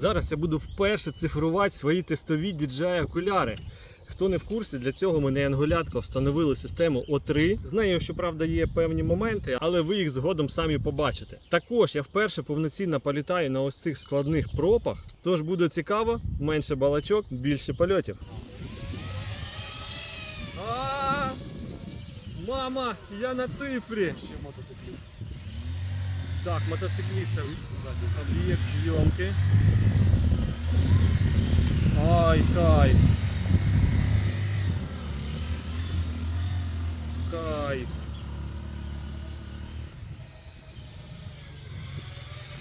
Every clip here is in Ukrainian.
Зараз я буду вперше цифрувати свої тестові DJI окуляри. Хто не в курсі, для цього ми на встановили систему O3. З нею, щоправда, є певні моменти, але ви їх згодом самі побачите. Також я вперше повноцінно політаю на ось цих складних пропах. Тож буде цікаво, менше балачок, більше польотів. А, Мама, я на цифрі. Так, мотоциклістів об'єкт зйомки. Ай, кайф. Кайф.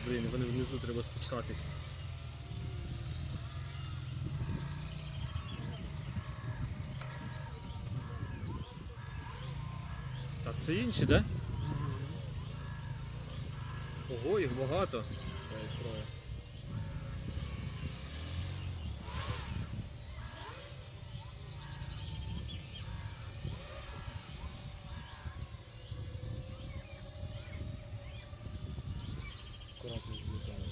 Блін, вони внизу треба спускатись. Так, це інші, да? Ого, їх багато. Аккуратно злітає.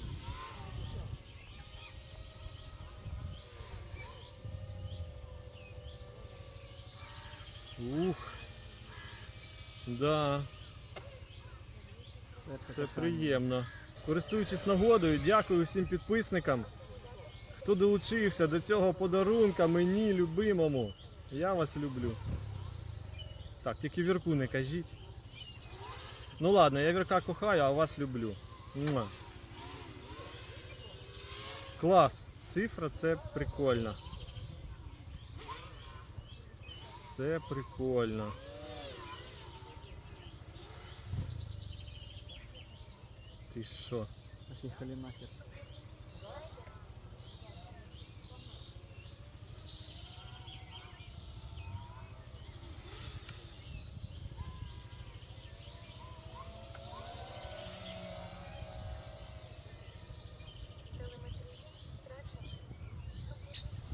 Ух. Да, це приємно. Користуючись нагодою, дякую всім підписникам, хто долучився до цього подарунка мені, любимому. Я вас люблю. Так, тільки вірку не кажіть. Ну ладно, я вірка кохаю, а вас люблю. Муа. Клас. Цифра це прикольно. Це прикольно. Ти що? Поїхали нахер.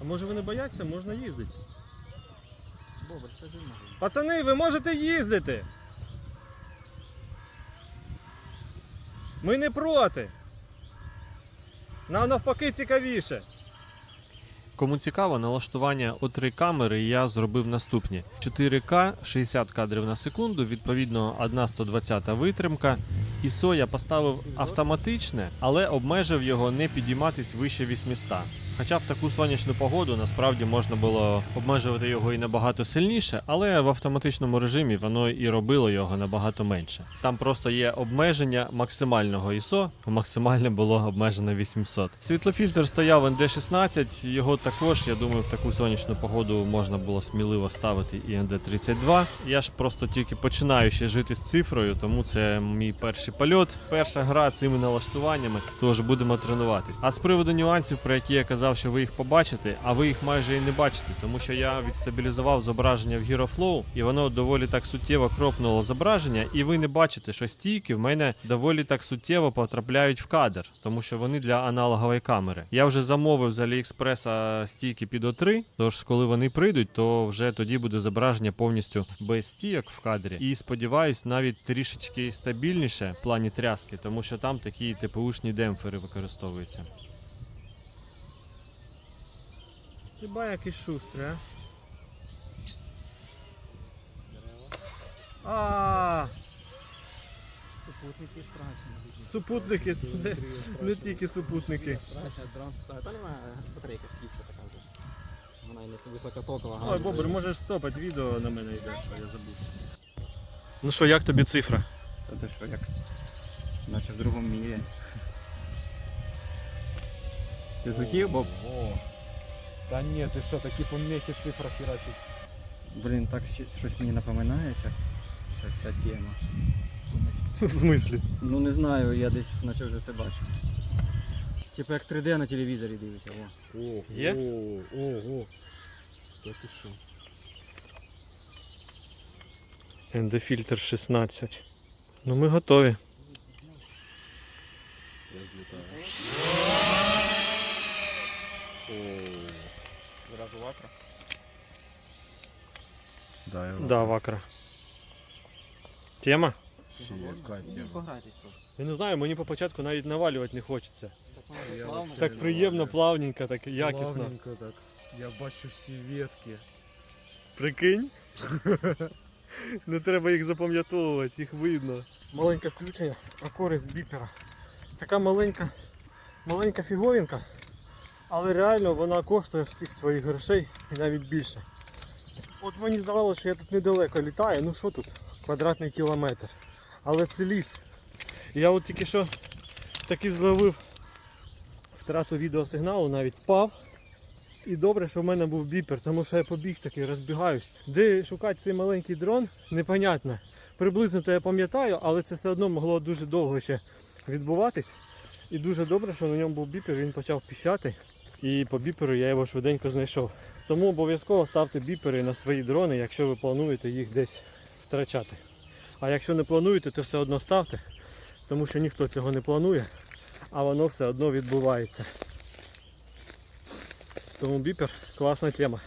А може вони бояться, можна їздити. Бобр, скажи може. Пацани, ви можете їздити. Ми не проти. Нам навпаки цікавіше. Кому цікаво, налаштування у три камери я зробив наступні: 4К 60 кадрів на секунду, відповідно 1 120 витримка. ISO я поставив автоматичне, але обмежив його не підійматись вище 800. Хоча в таку сонячну погоду насправді можна було обмежувати його і набагато сильніше, але в автоматичному режимі воно і робило його набагато менше. Там просто є обмеження максимального ISO, максимальне було обмежено 800. Світлофільтр стояв ND16, його також, я думаю, в таку сонячну погоду можна було сміливо ставити і ND32. Я ж просто тільки починаю ще жити з цифрою, тому це мій перший польот, перша гра цими налаштуваннями, тож будемо тренуватись. А з приводу нюансів, про які я казав, що ви їх побачите, а ви їх майже і не бачите, тому що я відстабілізував зображення в HeroFlow, і воно доволі так суттєво кропнуло зображення, і ви не бачите, що стійки в мене доволі так суттєво потрапляють в кадр, тому що вони для аналогової камери. Я вже замовив з Аліекспреса стійки під O3, тож коли вони прийдуть, то вже тоді буде зображення повністю без стійок в кадрі. І сподіваюсь, навіть трішечки стабільніше в плані тряски, тому що там такі ТПУшні демпфери використовуються. Хіба якийсь шустрий, а? А, Супутники страшні. супутники, не, не тільки супутники. Та та немає батарейка сівша така вже. Вона і не високотокова. Ой, Бобр, можеш стопати відео на мене йде, що я забувся. Ну що, як тобі цифра? Та ти що, як наче в другому мірі. Ти злетів, Боб? О. Та ні, ти що, такі помехи цифра херачить. Блін, так щось мені напоминає ця, ця, тема. В смислі? Ну не знаю, я десь наче вже це бачу. Типу як 3D на телевізорі дивишся, о. Ого, Є? Ого. Та ти що? ND-фільтр 16. Ну ми готові. Я злітаю. О. Зразу вакра. Да, Да, вакра. Тема? Яка Ну, тема. Я не знаю, мені по початку навіть навалювати не хочеться. Я Так приємно, плавненько, так якісно. Плавненько так. Я бачу всі ветки. Прикинь? Не треба їх запам'ятовувати, їх видно. Маленьке включення, а користь біпера. Така маленька, маленька фіговінка, але реально вона коштує всіх своїх грошей і навіть більше. От мені здавалося, що я тут недалеко літаю, ну що тут, квадратний кілометр. Але це ліс. Я от тільки що таки зловив втрату відеосигналу, навіть впав. І добре, що в мене був біпер, тому що я побіг такий, розбігаюсь. Де шукати цей маленький дрон, непонятно. Приблизно то я пам'ятаю, але це все одно могло дуже довго ще відбуватись. І дуже добре, що на ньому був біпер, він почав піщати. І по біперу я його швиденько знайшов. Тому обов'язково ставте біпери на свої дрони, якщо ви плануєте їх десь втрачати. А якщо не плануєте, то все одно ставте, тому що ніхто цього не планує, а воно все одно відбувається. Тому біпер класна тема.